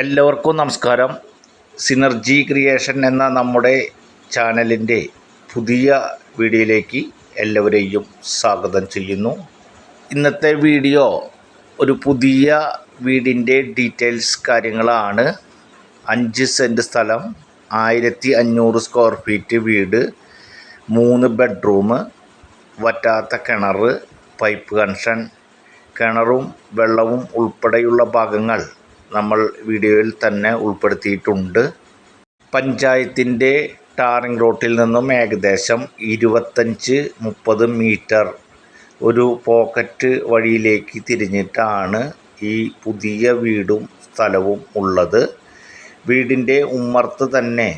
എല്ലാവർക്കും നമസ്കാരം. Synergy creation എന്ന നമ്മുടെ ചാനലിന്റെ പുതിയ വീഡിയോയിലേക്ക് എല്ലാവരെയും സ്വാഗതം ചെയ്യുന്നു. ഇന്നത്തെ വീഡിയോ ഒരു പുതിയ വീടിന്റെ ഡീറ്റെയിൽസ് കാര്യങ്ങളാണ്. അഞ്ച് സെന്റ് സ്ഥലം ആയിരത്തി അഞ്ഞൂറ് സ്ക്വയർ ഫീറ്റ് വീട് മൂന്ന് ബെഡ്റൂം വറ്റാത്ത കിണർ പൈപ്പ് കണക്ഷൻ കിണറും വെള്ളവും ഉൾപ്പെടെയുള്ള ഭാഗങ്ങൾ നമ്മൾ വീഡിയോയിൽ തന്നെ ഉൾപ്പെടുത്തിയിട്ടുണ്ട്. പഞ്ചായത്തിന്റെ ടാറിംഗ് റോട്ടിൽ നിന്നും ഏകദേശം ഇരുപത്തഞ്ച് മുപ്പത് മീറ്റർ ഒരു പോക്കറ്റ് വഴിയിലേക്ക് തിരിഞ്ഞിട്ടാണ് ഈ പുതിയ വീടും സ്ഥലവും ഉള്ളത്. വീടിന്റെ ഉമ്മർത്ത് തന്നെ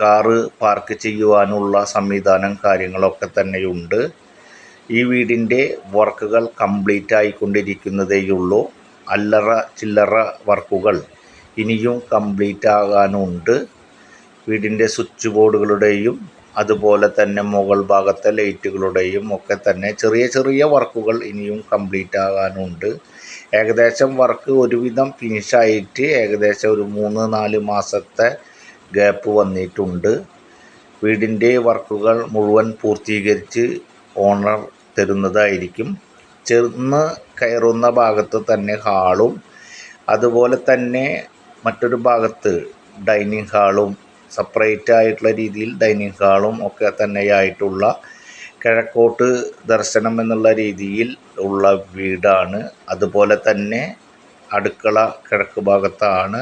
കാറ് പാർക്ക് ചെയ്യുവാനുള്ള സംവിധാനം കാര്യങ്ങളൊക്കെ തന്നെയുണ്ട്. ഈ വീടിന്റെ വർക്കുകൾ കംപ്ലീറ്റ് ആയിക്കൊണ്ടിരിക്കുന്നതേയുള്ളൂ. അല്ലറ ചില്ലറ വർക്കുകൾ ഇനിയും കംപ്ലീറ്റ് ആകാനുണ്ട് വീടിന്റെ സ്വിച്ച് ബോർഡുകളുടെയും അതുപോലെ തന്നെ മുകൾ ഭാഗത്തെ ലൈറ്റുകളുടെയും ഒക്കെ തന്നെ ചെറിയ ചെറിയ വർക്കുകൾ ഇനിയും കംപ്ലീറ്റ് ആകാനുണ്ട് ഏകദേശം വർക്ക് ഒരുവിധം ഫിനിഷായിട്ട് ഏകദേശം ഒരു മൂന്ന് നാല് മാസത്തെ ഗ്യാപ്പ് വന്നിട്ടുണ്ട്. വീടിന്റെ വർക്കുകൾ മുഴുവൻ പൂർത്തീകരിച്ച് ഓണർ തരുന്നതായിരിക്കും. ചെന്ന് കയറുന്ന ഭാഗത്ത് തന്നെ ഹാളും അതുപോലെ തന്നെ മറ്റൊരു ഭാഗത്ത് ഡൈനിങ് ഹാളും സെപ്പറേറ്റ് ആയിട്ടുള്ള രീതിയിൽ ഡൈനിങ് ഹാളും ഒക്കെ തന്നെയായിട്ടുള്ള കിഴക്കോട്ട് ദർശനം എന്നുള്ള രീതിയിൽ ഉള്ള വീടാണ്. അതുപോലെ തന്നെ അടുക്കള കിഴക്ക് ഭാഗത്താണ്.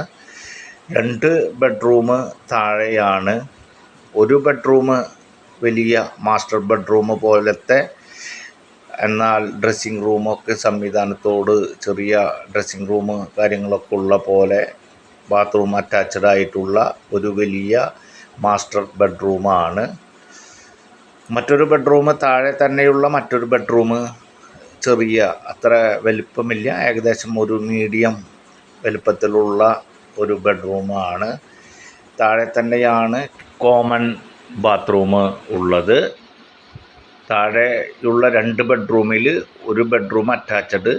രണ്ട് ബെഡ്റൂം താഴെയാണ്. ഒരു ബെഡ്റൂം വലിയ മാസ്റ്റർ ബെഡ്റൂം പോലത്തെ എന്നാൽ ഡ്രസ്സിങ് റൂമൊക്കെ സംവിധാനത്തോട് ചെറിയ ഡ്രസ്സിംഗ് റൂം കാര്യങ്ങളൊക്കെ ഉള്ള പോലെ ബാത്റൂം അറ്റാച്ച്ഡ് ആയിട്ടുള്ള ഒരു വലിയ മാസ്റ്റർ ബെഡ്റൂമാണ് മറ്റൊരു ബെഡ്റൂം താഴെ തന്നെയുള്ള മറ്റൊരു ബെഡ്റൂം ചെറിയ അത്ര വലിപ്പമില്ല ഏകദേശം ഒരു മീഡിയം വലിപ്പത്തിലുള്ള ഒരു ബെഡ്റൂമാണ് താഴെ തന്നെയാണ് കോമൺ ബാത്റൂം ഉള്ളത്. താഴെയുള്ള രണ്ട് ബെഡ്റൂമിൽ ഒരു ബെഡ്റൂം അറ്റാച്ച്ഡ്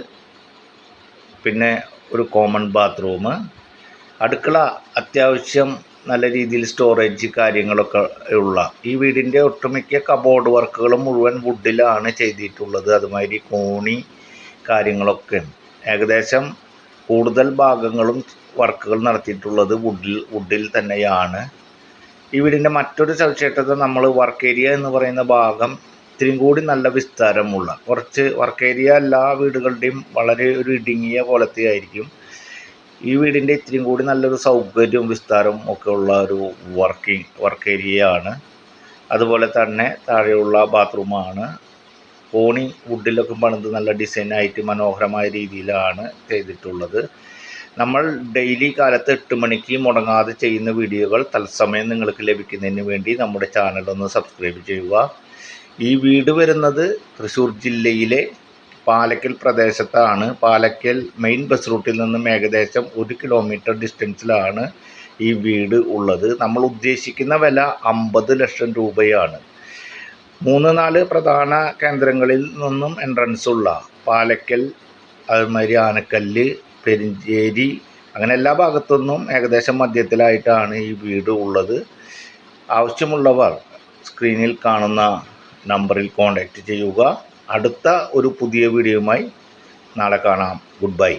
പിന്നെ ഒരു കോമൺ ബാത്റൂം അടുക്കള അത്യാവശ്യം നല്ല രീതിയിൽ സ്റ്റോറേജ് കാര്യങ്ങളൊക്കെ ഉള്ള. ഈ വീടിന്റെ ഒട്ടുമിക്ക കബോർഡ് വർക്കുകളും മുഴുവൻ വുഡിലാണ് ചെയ്തിട്ടുള്ളത്. അതുമാതിരി കോണി കാര്യങ്ങളൊക്കെ. ഏകദേശം കൂടുതൽ ഭാഗങ്ങളും വർക്കുകൾ നടത്തിയിട്ടുള്ളത് വുഡിൽ വുഡിൽ തന്നെയാണ്. ഈ വീടിന്റെ മറ്റൊരു സവിശേഷത നമ്മൾ വർക്ക് ഏരിയ എന്ന് പറയുന്ന ഭാഗം ഇത്തിരിയും കൂടി നല്ല വിസ്താരമുള്ള കുറച്ച് വർക്ക് ഏരിയ എല്ലാ വീടുകളുടെയും വളരെ ഒരു ഇടുങ്ങിയ പോലത്തെ ആയിരിക്കും. ഈ വീടിന്റെ ഇത്തിരിയും കൂടി നല്ലൊരു സൗകര്യവും വിസ്താരവും ഒക്കെ ഉള്ള ഒരു വർക്കിംഗ് വർക്ക് ആണ്. അതുപോലെ തന്നെ താഴെയുള്ള ബാത്റൂമാണ് കോണി വുഡിലൊക്കെ പണിത് നല്ല ഡിസൈനായിട്ട് മനോഹരമായ രീതിയിലാണ് ചെയ്തിട്ടുള്ളത്. നമ്മൾ ഡെയിലി കാലത്ത് എട്ട് മണിക്ക് മുടങ്ങാതെ ചെയ്യുന്ന വീഡിയോകൾ തത്സമയം നിങ്ങൾക്ക് ലഭിക്കുന്നതിന് വേണ്ടി നമ്മുടെ ചാനൽ ഒന്ന് സബ്സ്ക്രൈബ് ചെയ്യുക. ഈ വീട് വരുന്നത് തൃശ്ശൂർ ജില്ലയിലെ പാലക്കൽ പ്രദേശത്താണ്. പാലക്കൽ മെയിൻ ബസ് റൂട്ടിൽ നിന്നും ഏകദേശം ഒരു കിലോമീറ്റർ ഡിസ്റ്റൻസിലാണ് ഈ വീട് ഉള്ളത്. നമ്മൾ ഉദ്ദേശിക്കുന്ന വില അമ്പത് ലക്ഷം രൂപയാണ്. മൂന്ന് നാല് പ്രധാന കേന്ദ്രങ്ങളിൽ നിന്നും എൻട്രൻസ് ഉള്ള പാലക്കൽ അതുമാതിരി ആനക്കല്ല് പെരിഞ്ചേരി അങ്ങനെ എല്ലാ ഭാഗത്തു നിന്നും ഏകദേശം മധ്യത്തിലായിട്ടാണ് ഈ വീട് ഉള്ളത്. ആവശ്യമുള്ളവർ സ്ക്രീനിൽ കാണുന്ന നമ്പറിൽ കോൺടാക്റ്റ് ചെയ്യുക. അടുത്ത ഒരു പുതിയ വീഡിയോയുമായി നാളെ കാണാം. Good bye.